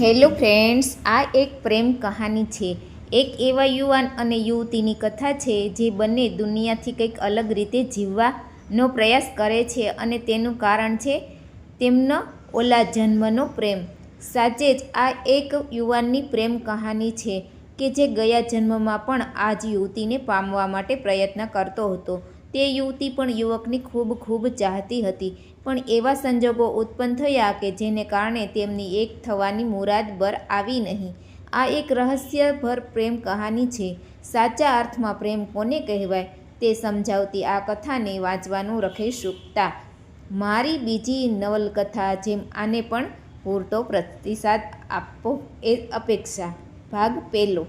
Hello friends, આ એક પ્રેમ કહાની છે. એક એવા યુવાન અને યુવતીની કથા છે જે બંને દુનિયાથી કંઈક અલગ રીતે જીવવાનો પ્રયાસ કરે છે અને તેનું કારણ છે તેમનો ઓલા જન્મનો પ્રેમ. સાચે જ આ એક યુવાનની પ્રેમ કહાની છે કે જે ગયા જન્મમાં પણ આ જ યુવતીને પામવા માટે પ્રયત્ન કરતો હતો. તે યુવતી પણ યુવકની ખૂબ ખૂબ ચાહતી હતી. પણ એવા સંજોગો ઉત્પન્ન થયા કે જેને કારણે તેમની એક થવાની મુરાદ બર આવી નહીં. આ એક રહસ્યભર પ્રેમ કહાની છે. સાચા અર્થમાં પ્રેમ કોને કહેવાય? તે સમજાવતી આ કથાને વાંચવાનું રખીશુકતા મારી બીજી નવલકથા જેમ આને પણ પૂરતો પ્રતિસાદ આપવો એ અપેક્ષા. ભાગ પહેલો.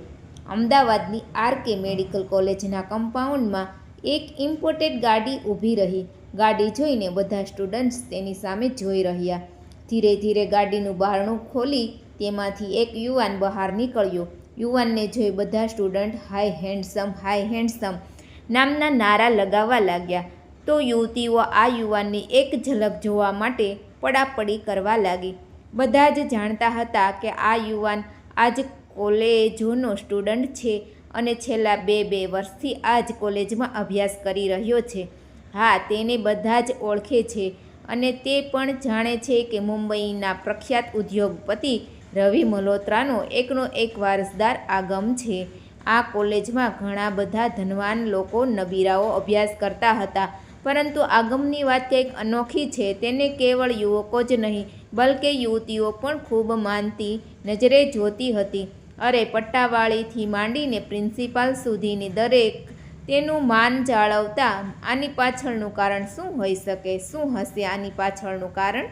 અમદાવાદની આર કે મેડિકલ કોલેજના કમ્પાઉન્ડમાં એક ઇમ્પોર્ટેડ ગાડી ઊભી રહી. ગાડી જોઈને બધા સ્ટુડન્ટ્સ તેની સામે જોઈ રહ્યા. ધીરે ધીરે ગાડીનું બારણું ખોલી તેમાંથી એક યુવાન બહાર નીકળ્યો. યુવાનને જોઈ બધા student hi handsome hi handsome નામના નારા લગાવવા લાગ્યા. તો યુવતીઓ આ યુવાનની એક ઝલક જોવા માટે પડાપડી કરવા લાગી. બધા જ જાણતા હતા કે આ યુવાન આજ કોલેજોનો સ્ટુડન્ટ છે અને છેલ્લા બે બે વર્ષથી આ જ કોલેજમાં અભ્યાસ કરી રહ્યો છે. હા, તેને બધા જ ઓળખે છે અને તે પણ જાણે છે કે મુંબઈના પ્રખ્યાત ઉદ્યોગપતિ રવિ મલ્હોત્રાનો એકનો એક વારસદાર આગમ છે. આ કોલેજમાં ઘણા બધા ધનવાન લોકો નબીરાઓ અભ્યાસ કરતા હતા, પરંતુ આગમની વાત કંઈક અનોખી છે. તેને કેવળ યુવકો જ નહીં, બલકે યુવતીઓ પણ ખૂબ માનતી નજરે જોતી હતી. અરે, પટ્ટાવાળીથી માંડીને પ્રિન્સિપાલ સુધીની દરેક તેનું માન જાળવતા આની પાછળનું કારણ શું હોઈ શકે? શું હશે આની પાછળનું કારણ?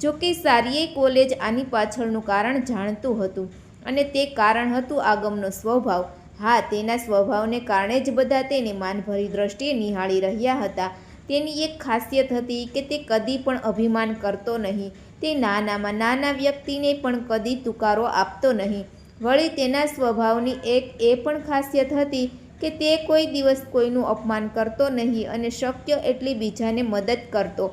જો કે સારીએ કોલેજ આની પાછળનું કારણ જાણતું હતું અને તે કારણ હતું આગમનો સ્વભાવ. હા, તેના સ્વભાવને કારણે જ બધા તેને માનભરી દ્રષ્ટિએ નિહાળી રહ્યા હતા. તેની એક ખાસિયત હતી કે તે કદી પણ અભિમાન કરતો નહીં. તે નાનામાં નાના વ્યક્તિને પણ કદી તુકારો આપતો નહીં. વળી તેના સ્વભાવની એક એ પણ ખાસિયત હતી કે તે કોઈ દિવસ કોઈનું અપમાન કરતો નહીં અને શક્ય એટલી બીજાને મદદ કરતો.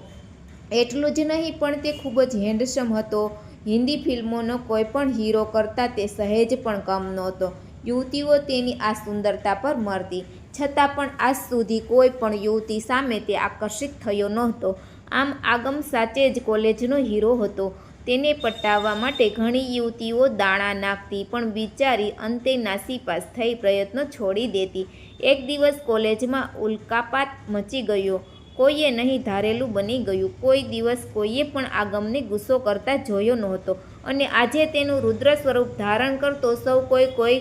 એટલું જ નહીં, પણ તે ખૂબ જ હેન્ડસમ હતો. હિન્દી ફિલ્મોનો કોઈ પણ હીરો કરતાં તે સહેજ પણ કમ નહોતો. યુવતીઓ તેની આ સુંદરતા પર મરતી. છતાં પણ આજ સુધી કોઈ પણ યુવતી સામે તે આકર્ષિત થયો નહોતો. આમ આગમ સાચે જ કોલેજનો હીરો હતો. તેને પટાવવા માટે ઘણી યુવતીઓ દાણા નાખતી પણ બિચારી અંતે નાસીપાસ થઈ પ્રયત્નો છોડી દેતી. એક દિવસ કોલેજમાં ઉલ્કાપાત મચી ગયો. કોઈએ નહીં ધારેલું બની ગયું. કોઈ દિવસ કોઈએ પણ આગમને ગુસ્સો કરતા જોયો નહોતો. અને આજે તેનું રુદ્ર સ્વરૂપ ધારણ કરતો સૌ કોઈ કોઈ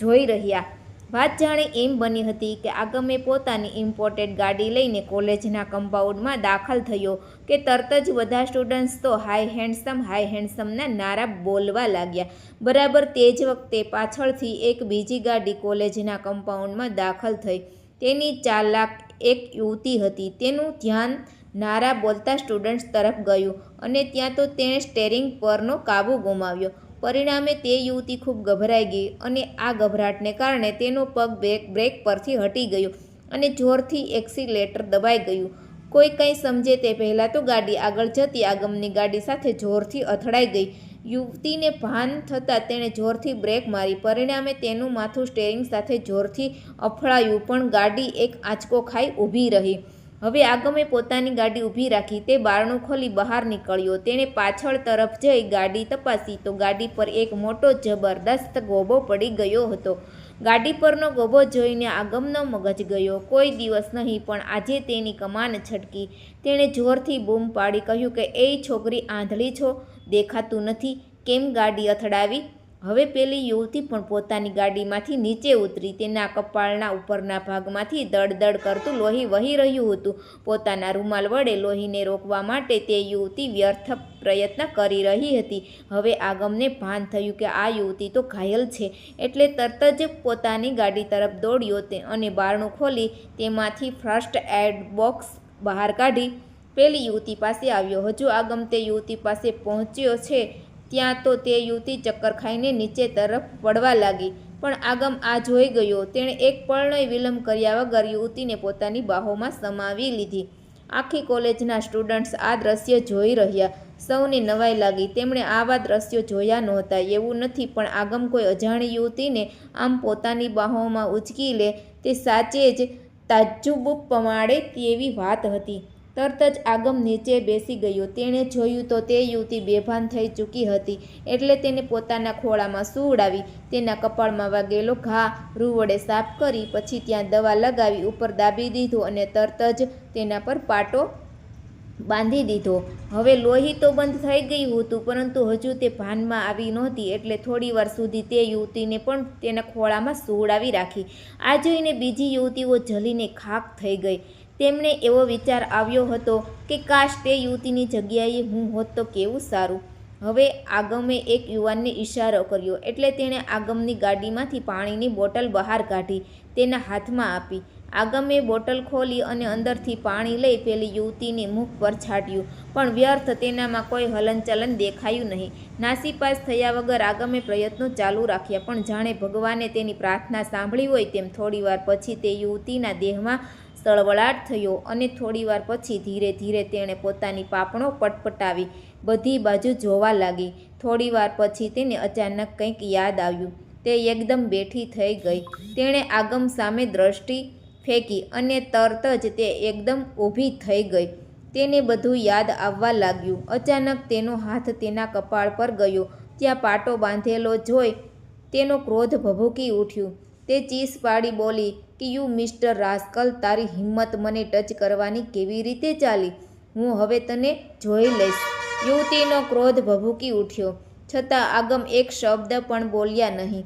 જોઈ રહ્યા. વાત જાણે એમ બની હતી કે આગમે પોતાની ઇમ્પોર્ટેડ ગાડી લઈને કોલેજના કમ્પાઉન્ડમાં દાખલ થયો કે તરત જ બધા સ્ટુડન્ટ્સ તો હાય હેન્ડસમ હાય હેન્ડસમના નારા બોલવા લાગ્યા. બરાબર તે જ વખતે પાછળથી એક બીજી ગાડી કોલેજના કમ્પાઉન્ડમાં દાખલ થઈ. તેની ચાલાક એક યુવતી હતી. તેનું ધ્યાન નારા બોલતા સ્ટુડન્ટ્સ તરફ ગયું અને ત્યાં તો તેણે સ્ટેરિંગ પરનો કાબુ ગુમાવ્યો. પરિણામે તે યુવતી ખૂબ ગભરાઈ ગઈ અને આ ગભરાટને કારણે તેનો પગ બ્રેક બ્રેક પરથી હટી ગયો અને જોરથી એક્સિલેટર દબાઈ ગયું. કોઈ કંઈ સમજે તે પહેલાં તો ગાડી આગળ જતી આગમની ગાડી સાથે જોરથી અથડાઈ ગઈ. યુવતીને ભાન થતાં તેણે જોરથી બ્રેક મારી. પરિણામે તેનું માથું સ્ટેરિંગ સાથે જોરથી અફળાયું પણ ગાડી એક આંચકો ખાઈ ઊભી રહી. હવે આગમે પોતાની ગાડી ઊભી રાખી તે બારણું ખોલી બહાર નીકળ્યો. તેણે પાછળ તરફ જઈ ગાડી તપાસી તો ગાડી પર એક મોટો જબરદસ્ત ગોબો પડી ગયો હતો. ગાડી પરનો ગોબો જોઈને આગમનો મગજ ગયો. કોઈ દિવસ નહીં, પણ આજે તેની કમાન છટકી. તેણે જોરથી બૂમ પાડી કહ્યું કે એ છોકરી આંધળી છો, દેખાતું નથી. કેમ ગાડી અથડાવી? હવે પેલી યુવતી પણ પોતાની ગાડીમાંથી નીચે ઉતરી તેના કપાળના ઉપરના ભાગમાંથી દળદળ કરતું લોહી વહી રહ્યું હતું. પોતાના રૂમાલ વડે લોહીને રોકવા માટે તે યુવતી વ્યર્થ પ્રયત્ન કરી રહી હતી. હવે આગમને ભાન થયું કે આ યુવતી તો ઘાયલ છે, એટલે તરત જ પોતાની ગાડી તરફ દોડ્યો તે અને બારણું ખોલી તેમાંથી ફર્સ્ટ એડ બોક્સ બહાર કાઢી. પેલી યુવતી પાસે આવ્યો. હજુ આગમ તે યુવતી પાસે પહોંચ્યો છે. ત્યાં તો તે યુવતી ચક્કર ખાઈને નીચે તરફ પડવા લાગી, પણ આગમ આ જોઈ ગયો. તેણે એક પળનો વિલંબ કર્યા વગર યુવતીને પોતાની બાહોમાં સમાવી લીધી. આખી કોલેજના સ્ટુડન્ટ્સ આ દ્રશ્ય જોઈ રહ્યા. સૌને નવાઈ લાગી. તેમણે આવા દ્રશ્યો જોયા નહોતા. એવું નથી, પણ આગમ કોઈ અજાણી યુવતીને આમ પોતાની બાહોમાં ઉચકી લે, તે સાચે જ તાજ્જુબ પમાડે તેવી વાત હતી. તરત જ આગમ નીચે બેસી ગયો. તેણે જોયું તો તે યુવતી બેભાન થઈ ચૂકી હતી એટલે તેને પોતાના ખોળામાં સુવડાવી, તેના કપાળમાં વાગેલો ઘા રૂ વડે સાફ કરી, પછી ત્યાં દવા લગાવી, ઉપર દાબી દીધો અને તરત જ તેના પર પાટો બાંધી દીધો. હવે લોહી તો બંધ થઈ ગયું હતું, પરંતુ હજુ તે ભાનમાં આવી નહોતી એટલે થોડી વાર સુધી તે યુવતીને પણ તેના ખોળામાં સુવડાવી રાખી. આ જોઈને બીજી યુવતીઓ જલીને ખાક થઈ ગઈ. તેમને એવો વિચાર આવ્યો હતો કે કાશ તે યુવતીની જગ્યાએ હું હોત તો કેવું સારું. હવે આગમે એક યુવાનને ઇશારો કર્યો એટલે તેણે આગમની ગાડીમાંથી પાણીની બોટલ બહાર કાઢી તેના હાથમાં આપી. આગમે બોટલ ખોલી અને અંદરથી પાણી લઈ પેલી યુવતીને મુખ પર છાંટ્યું, પણ વ્યર્થ તેનામાં કોઈ હલનચલન દેખાયું નહીં. નાસીપાસ થયા વગર આગમે પ્રયત્નો ચાલુ રાખ્યા, પણ જાણે ભગવાને તેની પ્રાર્થના સાંભળી હોય તેમ થોડીવાર પછી તે યુવતીના દેહમાં સળવળાટ થયો અને થોડીવાર પછી ધીરે ધીરે તેણે પોતાની પાપણો પટપટાવી બધી બાજુ જોવા લાગી. થોડીવાર પછી તેને અચાનક કંઈક યાદ આવ્યું. તે એકદમ બેઠી થઈ ગઈ. તેણે આગમ સામે દ્રષ્ટિ ફેંકી અને તરત જ તે એકદમ ઊભી થઈ ગઈ. તેને બધું યાદ આવવા લાગ્યું. અચાનક તેનો હાથ તેના કપાળ પર ગયો. ત્યાં પાટો બાંધેલો જોઈ તેનો ક્રોધ ભભૂકી ઉઠ્યું. તે ચીસ પાડી બોલી કે યુ મિસ્ટર રાસ્કલ, તારી હિંમત મને ટચ કરવાની કેવી રીતે ચાલી? હું હવે તને જોઈ લઈશ. યુવતીનો ક્રોધ ભભૂકી ઉઠ્યો. છતાં આગમ એક શબ્દ પણ બોલ્યા નહીં.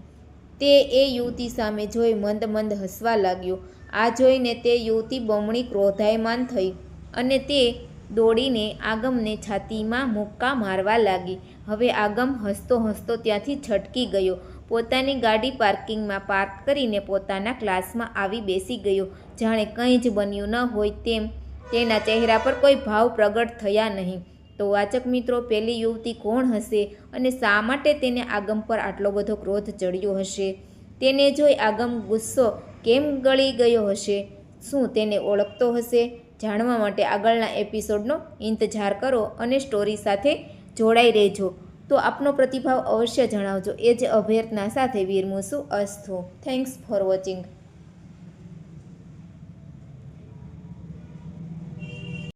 તે એ યુવતી સામે જોઈ મંદ મંદ હસવા લાગ્યો. આ જોઈને તે યુવતી બમણી ક્રોધાયમાન થઈ અને તે દોડીને આગમને છાતીમાં મુક્કા મારવા લાગી. હવે આગમ હસતો હસતો ત્યાંથી છટકી ગયો. પોતાની ગાડી પાર્કિંગમાં પાર્ક કરીને પોતાના ક્લાસમાં આવી બેસી ગયો. જાણે કંઈ જ બન્યું ન હોય તેમ તેના ચહેરા પર કોઈ ભાવ પ્રગટ થયા નહીં. તો વાચક મિત્રો, પેલી યુવતી કોણ હશે અને શા માટે તેને આગમ પર આટલો બધો ક્રોધ ચડ્યો હશે? તેને જોઈ આગમ ગુસ્સો કેમ ગળી ગયો હશે? શું તેને ઓળખતો હશે? જાણવા માટે આગળના એપિસોડનો ઇંતજાર કરો અને સ્ટોરી સાથે જોડાઈ રહેજો. તો આપનો પ્રતિભાવ અવશ્ય જણાવજો. એ જ અભ્યર્થના સાથે વીરમુસુ અસ્થુ થેન્ક્સ ફોર વોચિંગ